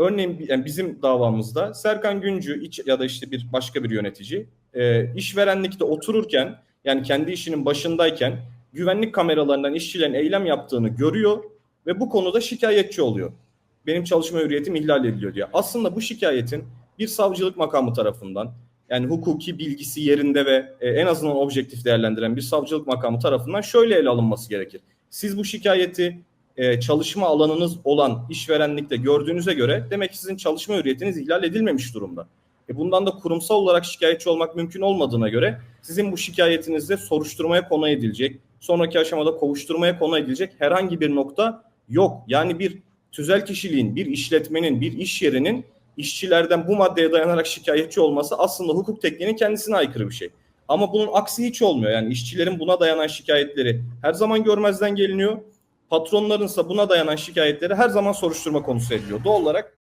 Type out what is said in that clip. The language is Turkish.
örneğin yani bizim davamızda Serkan Güncü iç, ya da işte bir başka bir yönetici e, işverenlikte otururken yani kendi işinin başındayken güvenlik kameralarından işçilerin eylem yaptığını görüyor ve bu konuda şikayetçi oluyor. Benim çalışma hürriyetim ihlal ediliyor diye. Aslında bu şikayetin bir savcılık makamı tarafından yani hukuki bilgisi yerinde ve e, en azından objektif değerlendiren bir savcılık makamı tarafından şöyle ele alınması gerekir. Siz bu şikayeti e, çalışma alanınız olan işverenlikte gördüğünüze göre demek ki sizin çalışma hürriyetiniz ihlal edilmemiş durumda. E, bundan da kurumsal olarak şikayetçi olmak mümkün olmadığına göre sizin bu şikayetinizde soruşturmaya konu edilecek, sonraki aşamada kovuşturmaya konu edilecek herhangi bir nokta yok. Yani bir tüzel kişiliğin, bir işletmenin, bir iş yerinin işçilerden bu maddeye dayanarak şikayetçi olması aslında hukuk tekniğinin kendisine aykırı bir şey. Ama bunun aksi hiç olmuyor. Yani işçilerin buna dayanan şikayetleri her zaman görmezden geliniyor. Patronlarınsa buna dayanan şikayetleri her zaman soruşturma konusu ediliyor. Doğal olarak